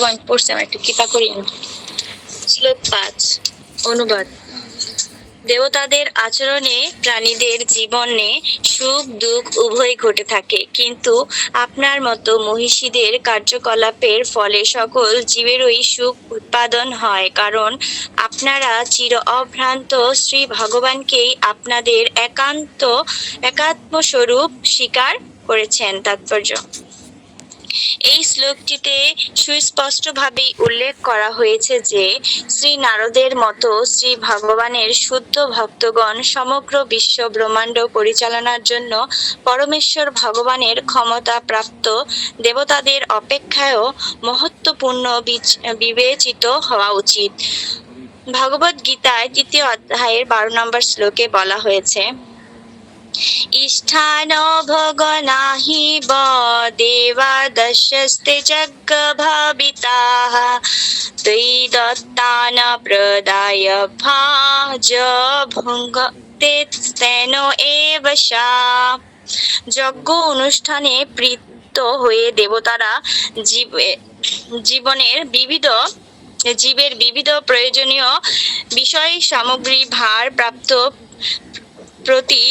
আমার একটু কৃপা শ্লোক পাঁচ। অনুবাদ। দেবতাদের আচরণে প্রাণীদের জীবনে সুখ, দুঃখ উভয় ঘটে থাকে। কিন্তু আপনার মতো মহিষীদের কার্যকলাপের ফলে সকল জীবেরই সুখ উৎপাদন হয়। কারণ আপনারা চির অভ্রান্ত শ্রী ভগবানকেই আপনাদের একান্ত একাত্ম স্বরূপ স্বীকার করেছেন। তাৎপর্য। এই শ্লোকটিতে সুস্পষ্টভাবেই উল্লেখ করা হয়েছে যে শ্রী নারদের মতো শ্রী ভগবানের শুদ্ধ ভক্তগণ সমগ্র বিশ্ব ব্রহ্মাণ্ড পরিচালনার জন্য পরমেশ্বর ভগবানের ক্ষমতা প্রাপ্ত দেবতাদের অপেক্ষায়ও মহত্বপূর্ণ বিবেচিত হওয়া উচিত। ভগবদ গীতায় তৃতীয় অধ্যায়ের বারো নম্বর শ্লোকে বলা হয়েছে ব দেবা দশস্তে যজ্ঞ ভাবিতাः তৈ দত্তান প্রদায় ভাজ ভুঙ্গ তেন এব যজ্ঞ অনুষ্ঠানে প্রীত হয়ে দেবতারা জীবে জীবনের বিবিধ জীবের বিবিধ প্রয়োজনীয় বিষয় সামগ্রী ভার প্রাপ্ত প্রতি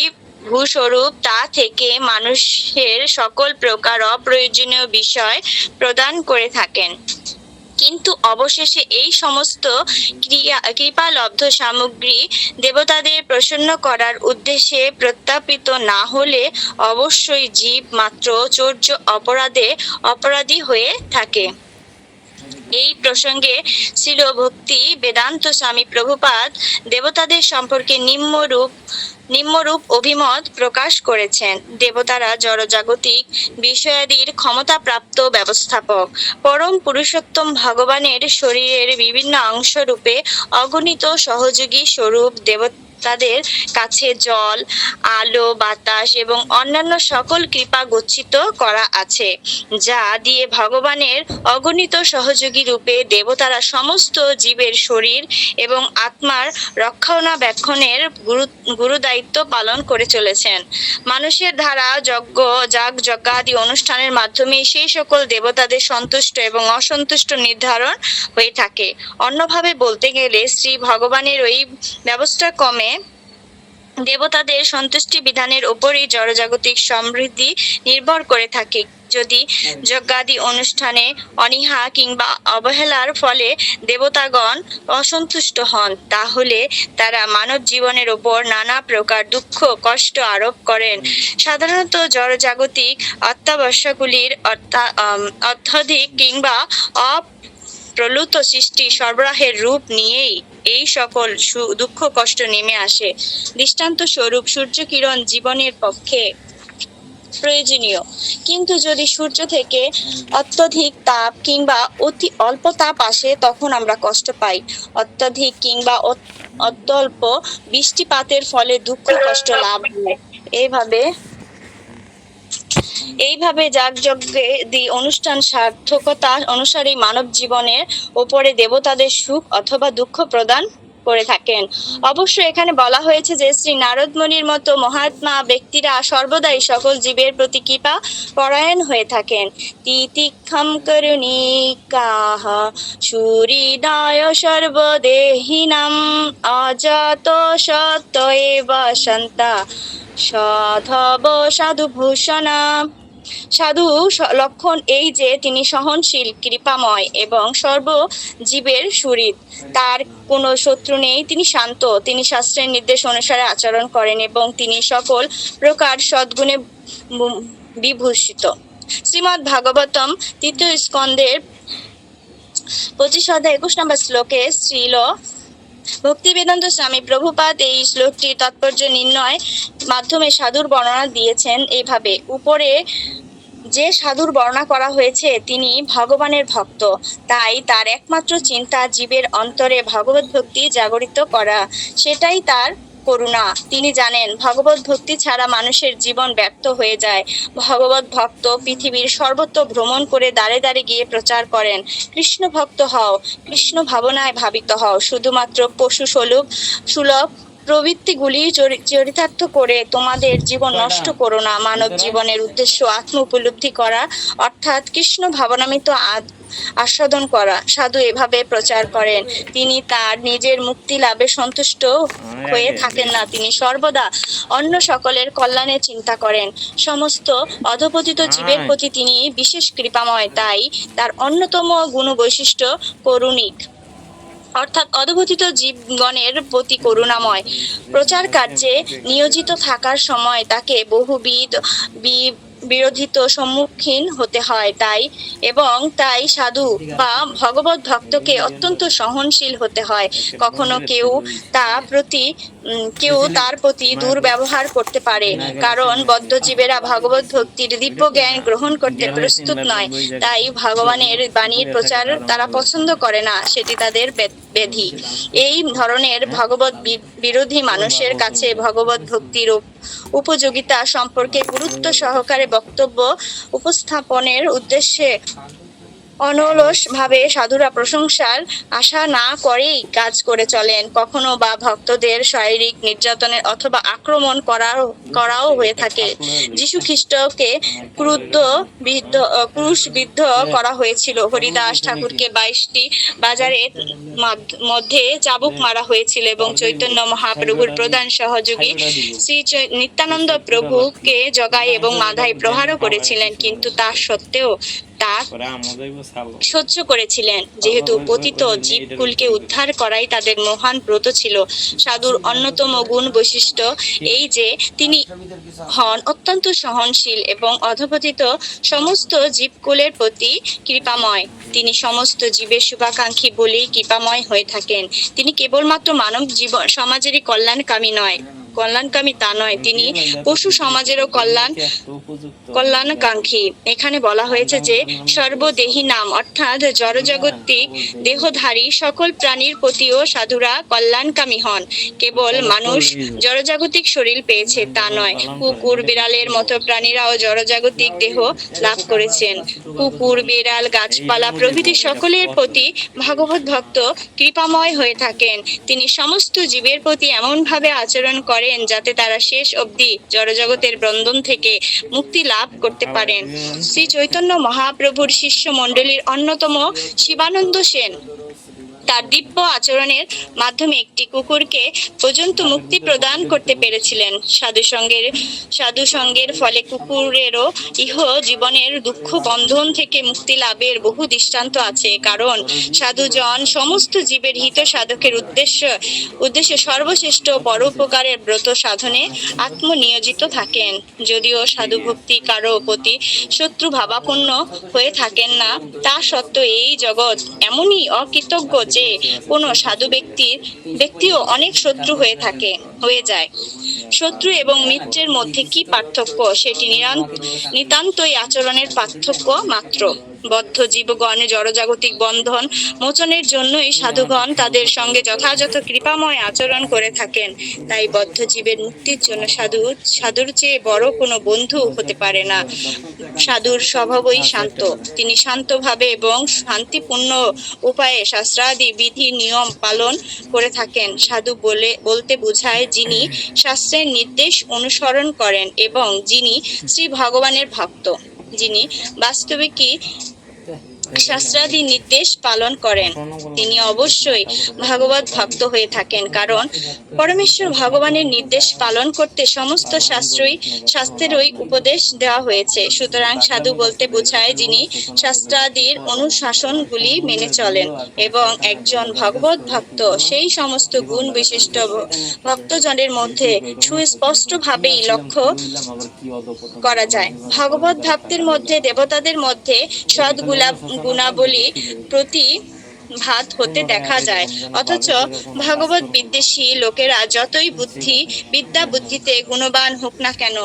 ভূস্বরূপ, তা থেকে মানুষের সকল প্রকার অপ্রয়োজনীয় বিষয় প্রদান করে থাকেন। কিন্তু অবশেষে এই সমস্ত কৃপালব্ধ সামগ্রী দেবতাদের প্রসন্ন করার উদ্দেশ্যে প্রত্যাপিত না হলে অবশ্যই জীব মাত্র চৌর্য অপরাধে অপরাধী হয়ে থাকে। এই প্রসঙ্গে ছিল ভক্তি বেদান্ত স্বামী প্রভুপাদ দেবতাদের সম্পর্কে নিম্নরূপ নিম্নরূপ অভিমত প্রকাশ করেছেন। দেবতারা জড়জাগতিক বিষয়াদির ক্ষমতাপ্রাপ্ত ব্যবস্থাপক। পরম পুরুষোত্তম ভগবানের শরীরের বিভিন্ন অংশ রূপে অগণিত সহযোগী স্বরূপ দেবতাদের কাছে জল, আলো, বাতাস এবং অন্যান্য সকল কৃপা গচ্ছিত করা আছে, যা দিয়ে ভগবানের অগণিত সহযোগী রূপে দেবতারা সমস্ত জীবের শরীর এবং আত্মার রক্ষণাবেক্ষণের গুরু গুরুদায়িত্ব পালন করে চলেছেন। মানুষের ধারা, যজ্ঞ, যাগ, যজ্ঞাদি অনুষ্ঠানের মাধ্যমে সেই সকল দেবতাদের সন্তুষ্ট এবং অসন্তুষ্ট নির্ধারণ হয়ে থাকে। অন্যভাবে বলতে গেলে শ্রী ভগবানের ওই ব্যবস্থা কমে দেবতাদের সন্তুষ্টি বিধানের উপরই জড়জাগতিক সমৃদ্ধি নির্ভর করে থাকে। যদি যজ্ঞাদি অনুষ্ঠানে অনীহা কিংবা অবহেলার ফলে দেবতাগণ অসন্তুষ্ট হন তাহলে তারা মানব জীবনের উপর নানা প্রকার দুঃখ কষ্ট আরোপ করেন। সাধারণত জড়জাগতিক অত্যাবশ্যকগুলির অত্যধিক কিংবা অপ প্রলুত সৃষ্টি সরবরাহের রূপ নিয়েই এই সকল দুঃখ কষ্ট নেমে আসে। দৃষ্টান্ত স্বরূপ সূর্যকিরণ জীবনের পক্ষে প্রয়োজনীয়। কিন্তু যদি সূর্য থেকে অত্যধিক তাপ কিংবা অতি অল্প তাপ আসে, তখন আমরা কষ্ট পাই। অত্যধিক কিংবা অত- অত্যল্প বৃষ্টিপাতের ফলে দুঃখ কষ্ট লাভ হয়। এইভাবে এইভাবে যাগযজ্ঞে দি অনুষ্ঠান সার্থকতা অনুসারে মানব জীবনের ওপরে দেবতাদের সুখ অথবা দুঃখ প্রদান করে থাকেন। অবশ্য এখানে বলা হয়েছে যে, শ্রী নারদ মুনির মতো মহাত্মা ব্যক্তিরা সর্বদাই সকল জীবের প্রতি কৃপা পরায়ণ হয়ে থাকেন। তিতিক্ষম করুণিকাহ সুহৃদয় সর্বদেহিনাম অজাত সত্য এব সন্তা সাধব সাধুভূষণা সাধু লক্ষণ এই যে তিনি সহনশীল, কৃপাময় এবং সর্ব জীবের সুরিত তার কোনো শত্রু নেই, তিনি শান্ত। তিনি শাস্ত্রের নির্দেশ অনুসারে আচরণ করেন এবং তিনি সকল প্রকার সদ্গুণে বিভূষিত। শ্রীমদ্ ভাগবতম তৃতীয় স্কন্দের পঁচিশ অধ্যায় একুশ নম্বর শ্লোকে শ্রীল ভক্তি বেদান্ত স্বামী প্রভুপাদ এই শ্লোকটির তাৎপর্য নির্ণয় মাধ্যমে সাধুর বর্ণনা দিয়েছেন এইভাবে উপরে, যে সাধুর বর্ণনা করা হয়েছে, তিনি ভগবানের ভক্ত। তাই তার একমাত্র চিন্তা জীবের অন্তরে ভগবত ভক্তি জাগরিত করা। সেটাই তার করুণা। তিনি জানেন, ভগবত ভক্তি ছাড়া মানুষের জীবন ব্যর্থ হয়ে যায়। ভগবত ভক্ত পৃথিবীর সর্বত্র ভ্রমণ করে দাঁড়ে দাঁড়ে গিয়ে প্রচার করেন, কৃষ্ণ ভক্ত হও, কৃষ্ণ ভাবনায় ভাবিত হও, শুধুমাত্র পশু সুলভ সুলভ প্রবৃত্তিগুলি চরি- চরিতার্থ করে তোমাদের জীবন নষ্ট করো না। মানব জীবনের উদ্দেশ্য আত্ম উপলব্ধি করা অর্থাৎ কৃষ্ণ ভাবনামিত আস্বাদন করা। সাধু এভাবে প্রচার করেন। তিনি তার নিজের মুক্তি লাভে সন্তুষ্ট হয়ে থাকেন না। তিনি সর্বদা অন্য সকলের কল্যাণে চিন্তা করেন। সমস্ত অধপতিত জীবের প্রতি তিনি বিশেষ কৃপাময়। তাই তার অন্যতম গুণ বৈশিষ্ট্য করুণিক। অর্থাৎ অধবতিত জীবগণের প্রতি করুণাময়। প্রচার কার্যে নিয়োজিত থাকার সময় তাকে বহুবিধ বিরোধিত সম্মুখীন হতে হয় তাই এবং তাই সাধু বা ভগবত ভক্তকে অত্যন্ত সহনশীল হতে হয়। কখনো কেউ তা প্রতি কেউ তার প্রতি দুর্ব্যবহার করতে পারে, কারণ বদ্ধজীবেরা ভগবত ভক্তির দিব্য জ্ঞান গ্রহণ করতে প্রস্তুত নয়। তাই ভগবানের বাণীর প্রচার তারা পছন্দ করে না, সেটি তাদের ব্যাধি এই ধরনের ভগবত বিরোধী মানুষের কাছে ভগবত ভক্তির উপযোগিতা সম্পর্কে গুরুত্ব সহকারে বক্তব্য উপস্থাপনের উদ্দেশ্যে অনলস ভাবে সাধুরা প্রশংসার আশা না করেই কাজ করে চলেন। কখনো বা ভক্তদের শারীরিক নির্যাতনের অথবা আক্রমণ করাও করাও হয়ে থাকে। যিশু খ্রিস্টকে ক্রুদ্ধ বিদ্ধ ক্রুশবিদ্ধ করা হয়েছিল। হরিদাস ঠাকুরকে বাইশটি বাজারের মাধ- মধ্যে চাবুক মারা হয়েছিল এবং চৈতন্য মহাপ্রভুর প্রধান সহযোগী শ্রী নিত্যানন্দ প্রভুকে জগাই এবং মাথায় প্রহারও করেছিলেন। কিন্তু তা সত্ত্বেও সহ্য করেছিলেন। যেহেতু পতিত জীবকুলকে উদ্ধার করাই তাদের মহান ব্রত ছিল। সাধুর অন্যতম গুণ বৈশিষ্ট্য এই যে তিনি হন অত্যন্ত সহনশীল এবং অধপতিত সমস্ত জীবকুলের প্রতি কৃপাময়। তিনি সমস্ত জীবের শুভাকাঙ্ক্ষী বলেই কৃপাময় হয়ে থাকেন। তিনি কেবলমাত্র মানব জীবন সমাজেরই কল্যাণকামী নয়। কল্যাণকামী তা নয়, তিনি পশু সমাজেরও কল্যাণ কল্যাণকাঙ্ক্ষী। এখানে বলা হয়েছে যে, সর্বদেহী নাম, অর্থাৎ জড়জাগতিক দেহধারী সকল প্রাণীর প্রতিও সাধুরা কল্যাণকামী হন। কেবল মানুষ জড়জাগতিক শরীর পেয়েছে তা নয়, কুকুর, বিড়ালের মতো প্রাণীরাও জড়জাগতিক দেহ লাভ করেছেন। কুকুর, বিড়াল, গাছপালা প্রভৃতি সকলের প্রতি ভগবত ভক্ত কৃপাময় হয়ে থাকেন। তিনি সমস্ত জীবের প্রতি এমনভাবে আচরণ করেন যাতে তারা শেষ অবধি জড়জগতের বন্ধন থেকে মুক্তি লাভ করতে পারেন। শ্রী চৈতন্য মহাপ্রভুর শিষ্য মণ্ডলীর অন্যতম শিবানন্দ সেন তার দিব্য আচরণের মাধ্যমে একটি কুকুরকে পর্যন্ত মুক্তি প্রদান করতে পেরেছিলেন। সাধু সঙ্গের সাধু সঙ্গের ফলে কুকুরেরও ইহ জীবনের দুঃখ বন্ধন থেকে মুক্তি লাভের বহু দৃষ্টান্ত আছে। কারণ সাধুজন সমস্ত জীবের হিত সাধকের উদ্দেশ্য, উদ্দেশ্যে সর্বশ্রেষ্ঠ পরোপকারের ব্রত সাধনে আত্মনিয়োজিত থাকেন। যদিও সাধু ভক্তি কারও প্রতি শত্রু ভাবাপন্ন হয়ে থাকেন না, তা সত্ত্বেও এই জগৎ এমনই অকৃতজ্ঞ যে কোনো সাধু ব্যক্তির ব্যক্তিও অনেক শত্রু হয়ে থাকে। হয়ে যায়। শত্রু এবং মিত্রের মধ্যে কি পার্থক্য? সেটি নিতান্তই আচরণের পার্থক্য মাত্র। বদ্ধ জীবগণ জড়জাগতিক বন্ধন মোচনের জন্যই সাধুগণ তাদের সঙ্গে যথাযথ কৃপাময় আচরণ করে থাকেন। তাই বদ্ধ জীবের মুক্তির জন্য সাধু সাধুর চেয়ে বড় কোনো বন্ধু হতে পারে না। সাধুর স্বভাবই শান্ত। তিনি শান্তভাবে এবং শান্তিপূর্ণ উপায়ে শাস্ত্রাদি বিধি নিয়ম পালন করে থাকেন। সাধু বলে বলতে বোঝায় যিনি শাস্ত্রের নির্দেশ অনুসরণ করেন এবং যিনি শ্রী ভগবানের ভক্ত যিনি বাস্তবিকই শাস্ত্রাদি নির্দেশ পালন করেন। তিনি অবশ্যই ভাগবত ভক্ত হয়ে থাকেন কারণ পরমেশ্বর ভগবানের নির্দেশ পালন করতে সমস্ত শাস্ত্রই শাস্ত্রেরই উপদেশ দেওয়া হয়েছে। সুতরাং সাধু বলতে বোঝায় যিনি শাস্ত্রাদির অনুশাসনগুলি মেনে চলেন এবং একজন ভগবত ভক্ত সেই সমস্ত গুণ বিশিষ্ট ভক্তজনের মধ্যে সুস্পষ্টভাবেই লক্ষ্য করা যায়। ভগবত ভক্তের মধ্যে, দেবতাদের মধ্যে সদ্গুলা গুণাবলী প্রতি ভাত হতে দেখা যায়। অথচ ভগবত বিদ্বেষী লোকেরা যতই বুদ্ধি, বিদ্যা বুদ্ধিতে গুণবান হোক না কেন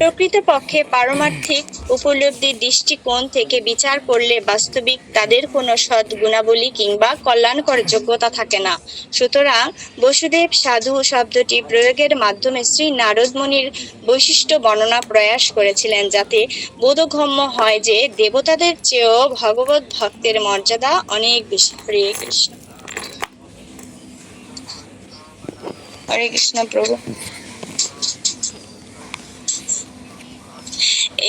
প্রকৃতপক্ষে পারমার্থিক উপলব্ধির দৃষ্টিকোণ থেকে বিচার করলে বাস্তবিক তাদের কোনো সৎ গুণাবলী কিংবা কল্যাণকর যোগ্যতা থাকে না। সুতরাং বসুদেব সাধু শব্দটি প্রয়োগের মাধ্যমে শ্রী নারদমণির বৈশিষ্ট্য বর্ণনা প্রয়াস করেছিলেন যাতে বোধগম্য হয় যে দেবতাদের চেয়েও ভগবত ভক্তের মর্যাদা অনেক বেশি। হরে কৃষ্ণ। হরে কৃষ্ণ প্রভু।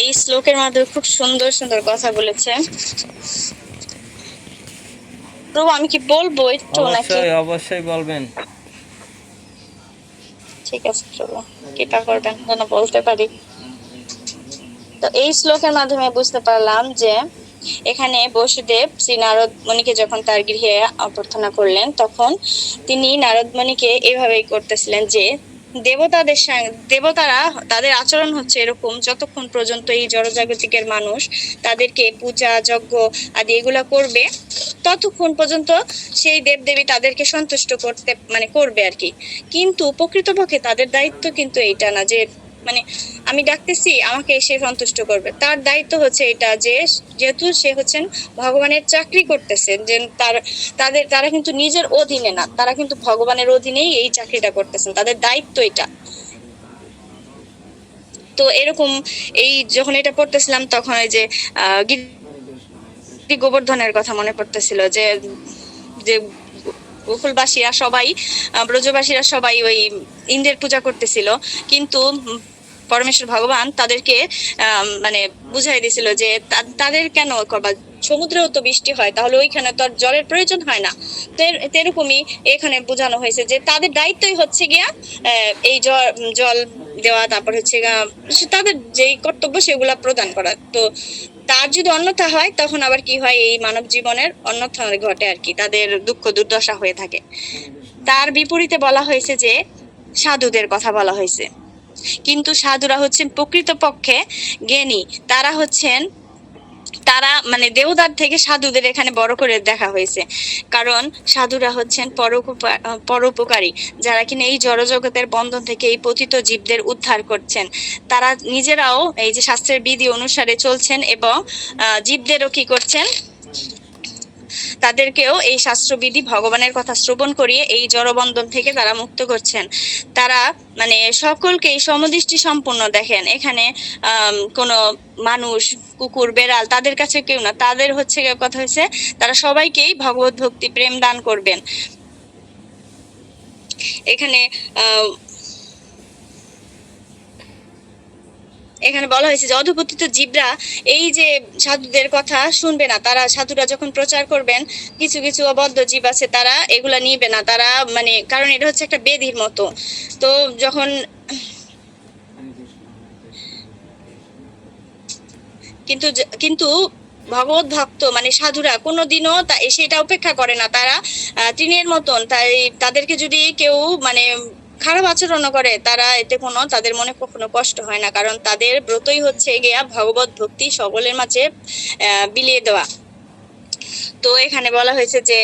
এই শ্লোকের মাধ্যমে খুব সুন্দর সুন্দর কথা বলেছে। প্রভু আমি কি বলব একটু নাকি? অবশ্যই অবশ্যই বলবেন। ঠিক আছে প্রভু কৃপা করবেন যেন বলতে পারি। তো এই শ্লোকের মাধ্যমে বুঝতে পারলাম যে এখানে বসুদেব শ্রী নারদ মুনিকে যখন তার গৃহে অভ্যর্থনা করলেন তখন তিনি নারদ মুনিকে এভাবেই করতেছিলেন যে দেবতাদের দেবতারা তাদের আচরণ হচ্ছে এরকম, যতক্ষণ পর্যন্ত এই জড়জাগতিকের মানুষ তাদেরকে পূজা, যজ্ঞ আদি এগুলা করবে, ততক্ষণ পর্যন্ত সেই দেবদেবী তাদেরকে সন্তুষ্ট করতে মানে করবে আর কি। কিন্তু প্রকৃতপক্ষে তাদের দায়িত্ব কিন্তু এইটা না যে মানে আমি ডাকতেছি আমাকে সে সন্তুষ্ট করবে। তার দায়িত্ব হচ্ছে এটা যে যেহেতু সে হচ্ছেন ভগবানের চাকরি করতেছেন যে তার তাদের তারা কিন্তু নিজের অধীনে না তারা কিন্তু ভগবানের অধীনেই এই চাকরিটা করতেছেন তাদের দায়িত্ব এটা। তো এরকম এই যখন এটা পড়তেছিলাম তখন ওই যে আহ, গোবর্ধনের কথা মনে পড়তেছিল যে যে গোকুলবাসীরা সবাই ব্রজবাসীরা সবাই ওই ইন্দ্রের পূজা করতেছিল। কিন্তু পরমেশ্বর ভগবান তাদেরকে মানে বুঝাই দিছিল যে তাদের কেন করবা? সমুদ্রেও তো বৃষ্টি হয়, তাহলে ওইখানে তো আর জলের প্রয়োজন হয় না। তো এর- এরকমই এখানে বোঝানো হয়েছে যে তাদের দায়িত্বই হচ্ছে গিয়া এই জল দেওয়া, তারপর হচ্ছে তাদের যেই কর্তব্য সেগুলা প্রদান করা। তো তার যদি অন্যথা হয়, তখন আবার কি হয়, এই মানব জীবনের অন্যথা ঘটে আর কি, তাদের দুঃখ দুর্দশা হয়ে থাকে। তার বিপরীতে বলা হয়েছে যে, সাধুদের কথা বলা হয়েছে। কিন্তু সাধুরা হচ্ছেন প্রকৃতপক্ষে জ্ঞানী। তারা হচ্ছেন তারা মানে দেওদার থেকে সাধুদের এখানে বড় করে দেখা হয়েছে। কারণ সাধুরা হচ্ছেন পরোপকার- যারা কিনা এই জড়জগতের বন্ধন থেকে এই পতিত জীবদের উদ্ধার করছেন। তারা নিজেরাও এই যে শাস্ত্রের বিধি অনুসারে চলছেন এবং জীবদেরও কি করছেন? তাদেরকেও এই শাস্ত্রবিধি ভগবানের কথা শ্রবণ করিয়ে এই জড়বন্ধন থেকে তারা মুক্ত করছেন। তারা মানে সকলকেই সমদৃষ্টি সম্পূর্ণ দেখেন। এখানে কোনো মানুষ, কুকুর, বেড়াল তাদের কাছে কেউ না। তাদের হচ্ছে কথা হয়েছে, তারা সবাইকেই ভগবত ভক্তি, প্রেম দান করবেন। এখানে আহ এখানে বলা হয়েছে যে অধপতিত জীবরা এই যে সাধুদের কথা শুনবে না। তারা সাধুরা যখন প্রচার করবেন, কিছু কিছু অবদ্ধ জীব আছে, তারা এগুলা নিবে না। তারা মানে কারণ এটা হচ্ছে একটা বেদির মতো। তো যখন কিন্তু কিন্তু ভগবত ভক্ত মানে সাধুরা কোনোদিনও সেটা উপেক্ষা করে না। তারা তৃণের মতন। তাই তাদেরকে যদি কেউ মানে খারাপ আচরণ করে, তারা এতে কোনো, তাদের মনে কখনো কষ্ট হয় না। কারণ তাদের ব্রতই হচ্ছে গিয়া ভগবত ভক্তি সকলের মাঝে বিলিয়ে দেওয়া। তো এখানে বলা হয়েছে যে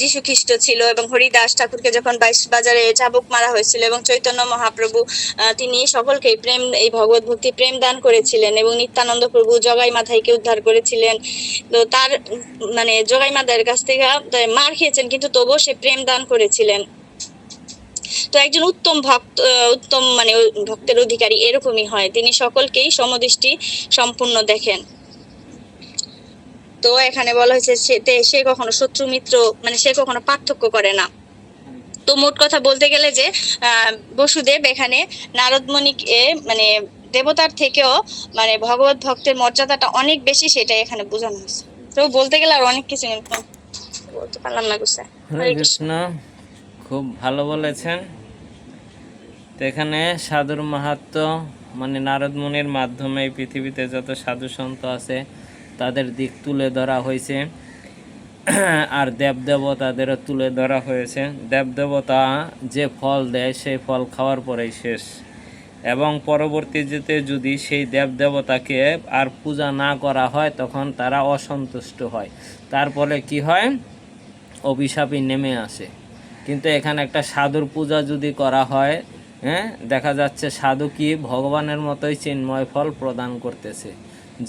যীশু খ্রিস্ট ছিল এবং হরিদাস ঠাকুরকে যখন বাইশ বাজারে চাবুক মারা হয়েছিল এবং চৈতন্য মহাপ্রভু তিনি সকলকে প্রেম, এই ভগবত ভক্তি প্রেম দান করেছিলেন এবং নিত্যানন্দ প্রভু জগাই মাথাইকে উদ্ধার করেছিলেন। তো তার মানে জগাই মাথায়ের কাছ থেকে মার খেয়েছেন, কিন্তু তবুও সে প্রেম দান করেছিলেন। তো একজন উত্তম ভক্ত উত্তম মানে ভক্তের অধিকারী এরকমই হয়। তিনি সকলকেই সমদৃষ্টি সম্পূর্ণ দেখেন। তো এখানে বলা হয়েছে সে সে কখনো শত্রু মিত্র মানে সে কখনো পার্থক্য করে না। তো মোট কথা বলতে গেলে যে বসুদেব এখানে নারদমণিকে মানে দেবতার থেকেও মানে ভগবত ভক্তের মর্যাদাটা অনেক বেশি সেটাই এখানে বোঝানো হয়েছে। তো বলতে গেলে আর অনেক কিছু বলতে পারলাম না গুসা। হরে কৃষ্ণ। খুব ভালো বলেছেন। তো এখানে সাধুর মাহাত্ম মানে নারদ মুনির মাধ্যমে পৃথিবীতে যত সাধু সন্ত আছে, তাদের দিক তুলে ধরা হয়েছে। আর দেবদেবতাদেরও তুলে ধরা হয়েছে। দেবদেবতা যে ফল দেয়, সেই ফল খাওয়ার পরেই শেষ। এবং পরবর্তীতে যদি সেই দেবদেবতাকে আর পূজা না করা হয়, তখন তারা অসন্তুষ্ট হয়। তার ফলে কি হয়? অভিশাপই নেমে আসে। কিন্তু এখানে একটা সাধুর পূজা যদি করা হয় হ্যাঁ দেখা যাচ্ছে সাধু কি ভগবানের মতোই চিন্ময় ফল প্রদান করতেছে।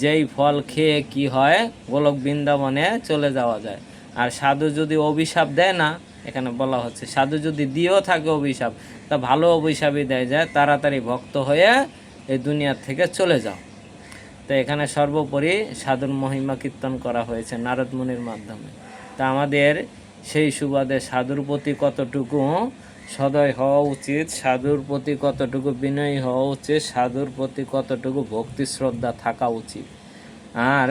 যেই ফল খেয়ে কি হয়, গোলক বৃন্দাবনে চলে যাওয়া যায়। আর সাধু যদি অভিশাপ দেয় না, এখানে বলা হচ্ছে, সাধু যদি দিয়েও থাকে অভিশাপ, তা ভালো অভিশাপই দেয় যায়, তাড়াতাড়ি ভক্ত হয়ে এই দুনিয়ার থেকে চলে যাও। তো এখানে সর্বোপরি সাধুর মহিমা কীর্তন করা হয়েছে নারদ মুনির মাধ্যমে। তা আমাদের সেই সুবাদে সাধুর প্রতি কতটুকু সদয় হওয়া উচিত, সাধুর প্রতি কতটুকু বিনয়ী হওয়া উচিত, সাধুর প্রতি কতটুকু ভক্তি শ্রদ্ধা থাকা উচিত। আর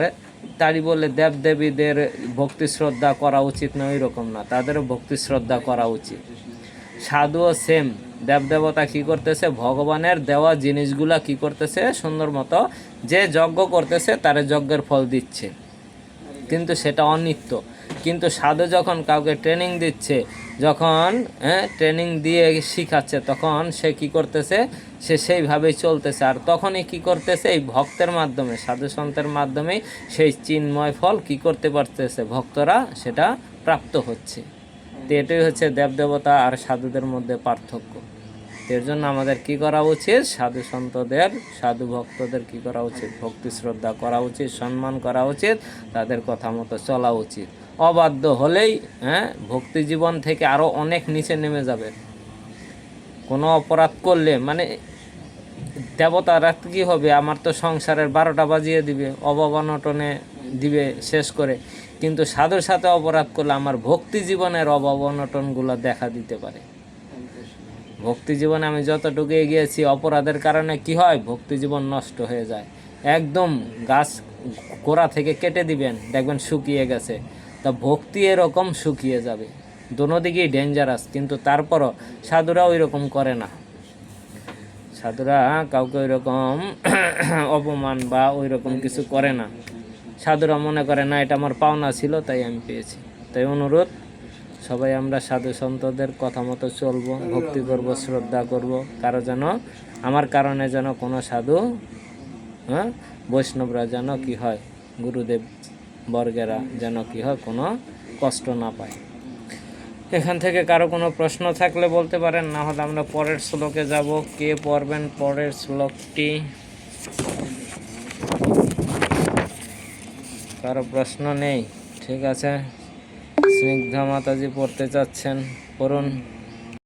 তারই বলে দেবদেবীদের ভক্তি শ্রদ্ধা করা উচিত না ওই রকম না তাদেরও ভক্তি শ্রদ্ধা করা উচিত। সাধুও সেম দেবদেবতা কি করতেছে, ভগবানের দেওয়া জিনিসগুলা কি করতেছে, সুন্দর মতো যে যজ্ঞ করতেছে, তার যজ্ঞের ফল দিচ্ছে। কিন্তু সেটা অনিত্য। কিন্তু সাধু যখন কাউকে ট্রেনিং দিচ্ছে, যখন হ্যাঁ ট্রেনিং দিয়ে শিখাচ্ছে, তখন সে কি করতেছে? সে সেইভাবেই চলতেছে। আর তখনই কি করতেছে? এই ভক্তের মাধ্যমে, সাধু সন্তের মাধ্যমেই সেই চিন্ময় ফল কি করতে পারতেছে? ভক্তরা সেটা প্রাপ্ত হচ্ছে। তো এটাই হচ্ছে দেবদেবতা আর সাধুদের মধ্যে পার্থক্য। এর জন্য আমাদের কি করা উচিত? সাধু সন্তদের, সাধু ভক্তদের কি করা উচিত? ভক্তি শ্রদ্ধা করা উচিত, সম্মান করা উচিত, তাদের কথা মতো চলা উচিত। অবাধ্য হলেই হ্যাঁ ভক্তি জীবন থেকে আরও অনেক নিচে নেমে যাবে। কোনো অপরাধ করলে মানে দেবতারা কি হবে? আমার তো সংসারের বারোটা বাজিয়ে দিবে অভাব অনটনে দিবে শেষ করে। কিন্তু সাধুর সাথে অপরাধ করলে আমার ভক্তি জীবনের অভাব অনটনগুলো দেখা দিতে পারে। ভক্তি জীবনে আমি যতটুকু এগিয়েছি, অপরাধের কারণে কি হয়? ভক্তি জীবন নষ্ট হয়ে যায়। একদম গাছ গোড়া থেকে কেটে দিবেন, দেখবেন শুকিয়ে গেছে। তা ভক্তি এরকম শুকিয়ে যাবে। দোনো দিকেই ডেঞ্জারাস কিন্তু তারপরও সাধুরা ওই রকম করে না। সাধুরা কাউকে ওই রকম অপমান বা ওই রকম কিছু করে না। সাধুরা মনে করে, না, এটা আমার পাওনা ছিল, তাই আমি পেয়েছি। তাই অনুরোধ, সবাই আমরা সাধু সন্তদের কথা মতো চলবো, ভক্তি করব, শ্রদ্ধা করব। কারও যেন, আমার কারণে যেন কোনো সাধু হ্যাঁ বৈষ্ণবরা যেন কি হয়, গুরুদেব বর্গেরা যেন কি হয় কোনো কষ্ট না পায়। এখান থেকে কারও কোনো প্রশ্ন থাকলে বলতে পারেন, না হলে আমরা পরের শ্লোকে যাব। কে পড়বেন পরের শ্লোকটি? কারও প্রশ্ন নেই? ঠিক আছে। স্নিগ্ধা মাতাজি পড়তে চাচ্ছেন, পড়ুন।